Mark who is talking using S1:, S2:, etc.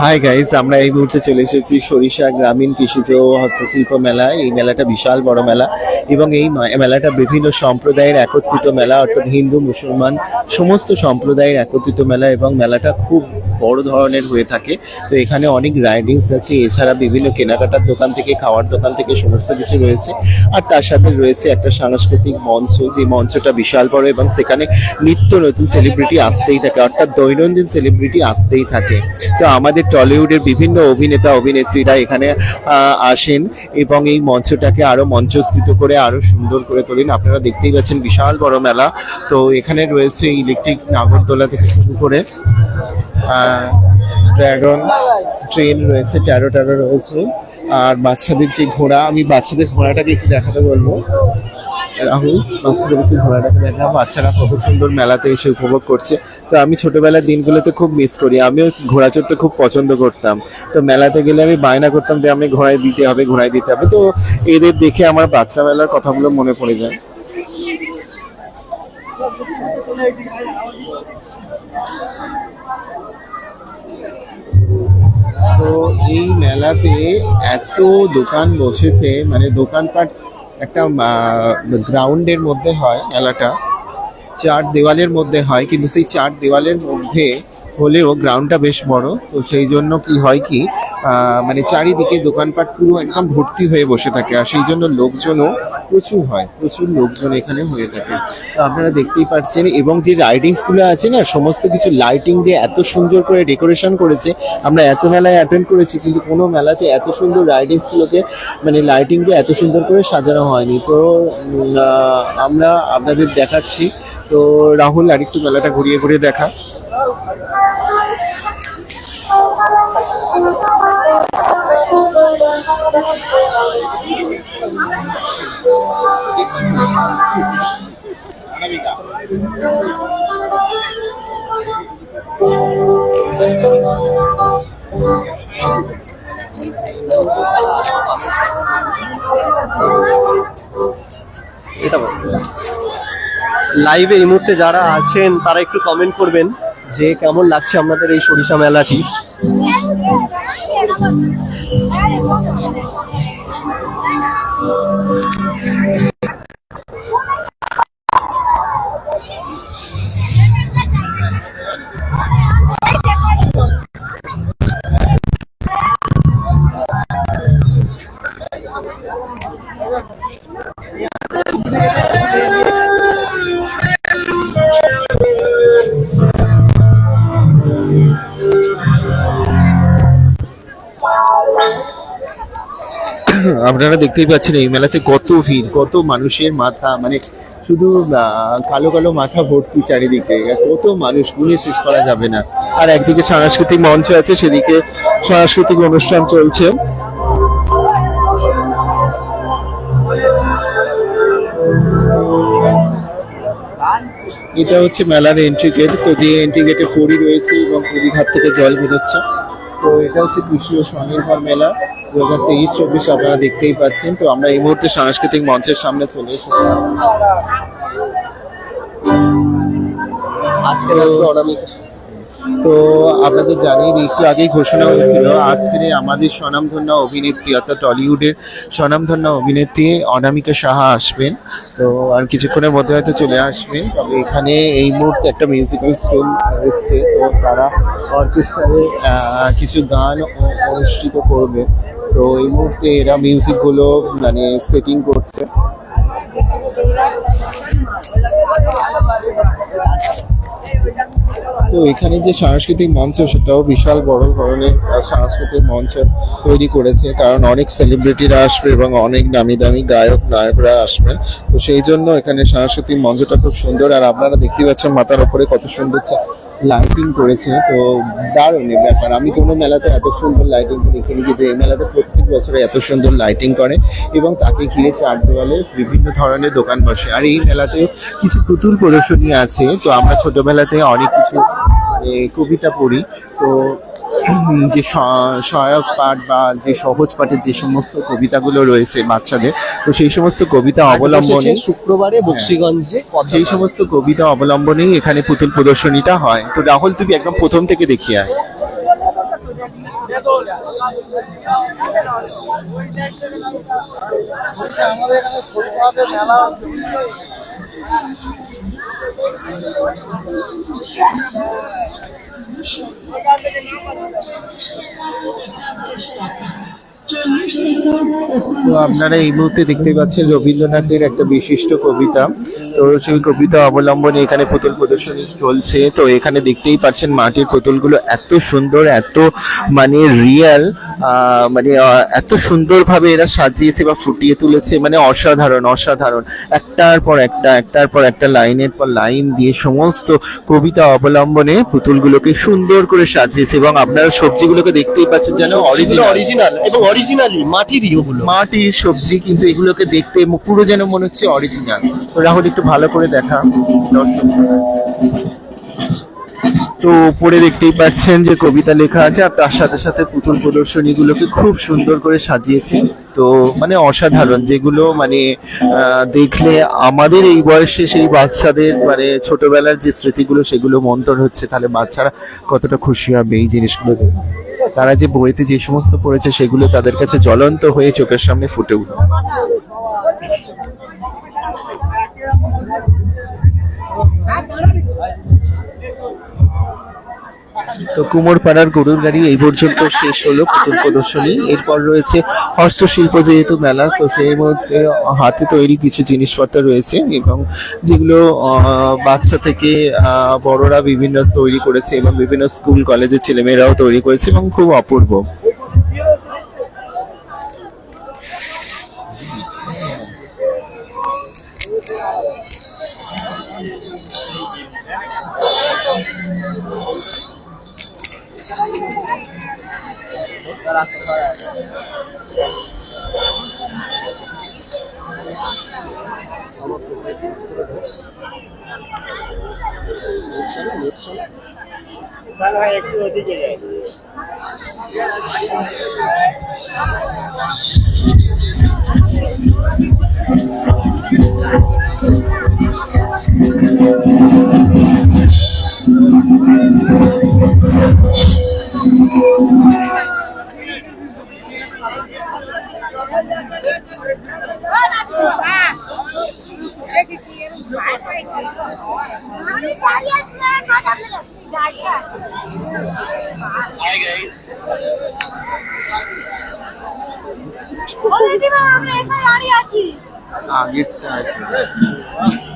S1: Hi guys আমরা এই মুহূর্তে চলে এসেছি সরিষা গ্রামীণ কৃষিজ হস্তশিল্প মেলা। এই মেলাটা বিশাল বড় মেলা এবং এই মেলাটা বিভিন্ন সম্প্রদায়ের একত্রিত মেলা, অর্থাৎ হিন্দু, মুসলমান, সমস্ত সম্প্রদায়ের একত্রিত মেলা এবং মেলাটা খুব বড় ধরনের হয়ে থাকে। তো এখানে অনেক রাইডিংস আছে। এছাড়া বিভিন্ন কেনাকাটার দোকান থেকে, খাওয়ার দোকান থেকে সমস্ত কিছু রয়েছে। আর তার সাথে রয়েছে একটা সাংস্কৃতিক মঞ্চ, যে মঞ্চটা বিশাল বড় এবং সেখানে নিত্য নতুন সেলিব্রিটি আসতেই থাকে। অর্থাৎ দৈনন্দিন সেলিব্রিটি আসতেই থাকে। তো আমাদের টলিউডের বিভিন্ন অভিনেতা, অভিনেত্রীরা এখানে আসেন এবং এই মঞ্চটাকে আরও মঞ্চস্থিত করে, আরও সুন্দর করে তোলেন। আপনারা দেখতেই পাচ্ছেন বিশাল বড় মেলা। তো এখানে রয়েছে ইলেকট্রিক নাগরদোলা থেকে শুরু করে ড্রাগন ট্রেন রয়েছে, ট্যারো ট্যারো রয়েছে। আর বাচ্চাদের যে ঘোড়া, আমি বাচ্চাদের ঘোড়াটাকে একটু দেখাতে বলব। রাহুল বাচ্চাদের একটু ঘোড়াটাকে দেখা বাচ্চারা কত সুন্দর মেলাতে এসে উপভোগ করছে। তো আমি ছোটোবেলার দিনগুলোতে খুব মিস করি। আমিও ঘোড়া চড়তে খুব পছন্দ করতাম। তো মেলাতে গেলে আমি বায়না করতাম যে আমি ঘোড়ায় দিতে হবে, ঘোড়ায় দিতে হবে। তো এদের দেখে আমার বাচ্চা মেলার কথাগুলো মনে পড়ে যায়। তো এই মেলাতে এত দোকান বসেছে মানে দোকানপাট একটা গ্রাউন্ডের মধ্যে হয় মেলাটা, চার দেওয়ালের মধ্যে হয়, কিন্তু সেই চার দেওয়ালের মধ্যে হলেও গ্রাউন্ডটা বেশ বড়, তো সেই জন্য কি হয় কি মানে চারিদিকে দোকানপাট পুরো একদম ভর্তি হয়ে বসে থাকে, আর সেই জন্য লোকজনও প্রচুর হয়, প্রচুর লোকজন এখানে হয়ে থাকে। তো আপনারা দেখতেই পাচ্ছেন, এবং যে রাইডিংসগুলো আছে না, সমস্ত কিছু লাইটিং দিয়ে এত সুন্দর করে ডেকোরেশন করেছে, আমরা এত মেলায় অ্যাটেন্ড করেছি, কিন্তু কোনো মেলাতে এত সুন্দর রাইডিংসগুলোকে মানে লাইটিং দিয়ে এত সুন্দর করে সাজানো হয়নি। তো আমরা আপনাদের দেখাচ্ছি। তো রাহুল, আরেকটু মেলাটা ঘুরিয়ে ঘুরিয়ে দেখা।
S2: লাইভে এই মুহূর্তে যারা আছেন, তারা একটু কমেন্ট করবেন যে কেমন লাগছে আপনাদের এই সরিষা মেলাটি। Yeah.
S1: আপনারা দেখতেই পাচ্ছেন এই মেলাতে কত ভিড়, কত মানুষের মাথা মানে শুধু কালো কালো মাথা ভর্তি চারিদিকে, কত মানুষ গুনে শেষ করা যাবে না। আর একদিকে সাংস্কৃতিক মঞ্চ আছে, সেদিকে সাংস্কৃতিক অনুষ্ঠান চলছে। এটা হচ্ছে মেলার এন্ট্রি গেট তো যে এন্ট্রি গেটে পরি রয়েছে এবং পরি ঘাট থেকে জল বেরোচ্ছে। তো এটা হচ্ছে কৃষি ও স্বনির্ভর মেলা। দু হাজার তেইশ, চব্বিশ আপনারা দেখতেই পাচ্ছেন। তো আমরা এই মুহূর্তে সাংস্কৃতিক মঞ্চের সামনে চলে এসেছি।
S2: আজকে অনামিকা।
S1: তো আপনাদের জানিয়ে একটু আগেই ঘোষণা হয়েছিল, আজকের আমাদের স্বনামধন্য অভিনেত্রী অর্থাৎ টলিউডের স্বনামধন্য অভিনেত্রী অনামিকা সাহা আসবেন। তো আর কিছুক্ষণের মধ্যে হয়তো চলে আসবেন তবে এখানে এই মুহূর্তে একটা মিউজিক্যাল স্টোন এসছে, তো তারা অর্কেস্ট্রারে কিছু গান অনুষ্ঠিত করবে। তো এই মুহূর্তে এরা মিউজিকগুলো মানে সেটিং করছে। তো এখানে যে সাংস্কৃতিক মঞ্চ, সেটাও বিশাল বড় ধরনের সাংস্কৃতিক মঞ্চ তৈরি করেছে। কারণ অনেক সেলিব্রিটিরা আসবে এবং অনেক দামি দামি গায়ক, নায়করা আসবেন তো সেই জন্য এখানে সাংস্কৃতিক মঞ্চটা খুব সুন্দর। আর আপনারা দেখতে পাচ্ছেন মাথার উপরে কত সুন্দর লাইটিং করেছে। তো দারুণ ব্যাপার। আমি কোনো মেলাতে এত সুন্দর লাইটিং দেখিনি কিন্তু এই মেলাতে প্রত্যেক বছরে এত সুন্দর লাইটিং করে এবং তাকে ঘিরে চার দেওয়ালে বিভিন্ন ধরনের দোকান বসে। আর এই মেলাতেও কিছু পুতুল প্রদর্শনী আছে। তো আমরা ছোটবেলাতে অনেক কিছু কবিতা পড়ি। তো যে স- সহায়ক পাঠ বা যে সহজ পাঠের যে সমস্ত কবিতাগুলো রয়েছে বাচ্চাদের তো সেই সমস্ত কবিতা অবলম্বনে
S2: শুক্রবারে বক্সিগঞ্জে
S1: সেই সমস্ত কবিতা অবলম্বনেই এখানে পুতুল প্রদর্শনীটা হয়। তো রাহুল তুমি একদম প্রথম থেকে দেখিয়ে আয়। তো আপনারা এই মুহূর্তে দেখতে পাচ্ছেন রবীন্দ্রনাথের একটা বিশিষ্ট কবিতা তো সেই কবিতা অবলম্বনে এখানে পুতুল প্রদর্শনী চলছে। তো এখানে দেখতেই পাচ্ছেন মাটির পুতুলগুলো এত সুন্দর, এত মানে রিয়েল মানে এত সুন্দরভাবে এরা সাজিয়েছে বা ফুটিয়ে তুলেছে মানে অসাধারণ অসাধারণ। একটার পর একটা একটার পর একটা লাইনের পর লাইন দিয়ে সমস্ত কবিতা অবলম্বনে পুতুলগুলোকে সুন্দর করে সাজিয়েছে এবং আপনারা সবজিগুলোকে দেখতেই পাচ্ছেন যেন অরিজিনাল
S2: অরিজিনাল এবং অরিজিনালি মাটিরই ওগুলো
S1: মাটির সবজি কিন্তু এগুলোকে দেখতে পুরো যেন মনে হচ্ছে অরিজিনাল রাহুল একটু ভালো করে দেখা। দর্শক তো উপরে দেখতেই পাচ্ছেন যে কবিতা লেখা আছে আর তার সাথে সাথে পুতুল প্রদর্শনীগুলোকে খুব সুন্দর করে সাজিয়েছে। তো মানে অসাধারণ যেগুলো মানে দেখলে আমাদের এই বয়সে সেই বাচ্চাদের মানে ছোটবেলার যে স্মৃতিগুলো সেগুলো মন্তর হচ্ছে, তাহলে বাচ্চারা কতটা খুশি হবে এই জিনিসগুলো তারা যে বইতে যে সমস্ত পড়েছে সেগুলো তাদের কাছে জ্বলন্ত হয়ে চোখের সামনে ফুটে উঠবে। তো কুমোরপাড়ার গরুর গাড়ি এই পর্যন্ত শেষ হলো পুতুল প্রদর্শনী। এরপর রয়েছে হস্তশিল্প যেহেতু মেলা, তো সেই মধ্যে হাতে তৈরি কিছু জিনিসপত্র রয়েছে এবং যেগুলো বাচ্চা থেকে বড়রা বিভিন্ন তৈরি করেছে এবং বিভিন্ন স্কুল, কলেজের ছেলেমেয়েরাও তৈরি করেছে এবং খুব অপূর্ব। ভাই একটু ওদিকে যায় Thank you.
S3: আমরা এখানে দাঁড়িয়ে আছি
S1: আগেরটা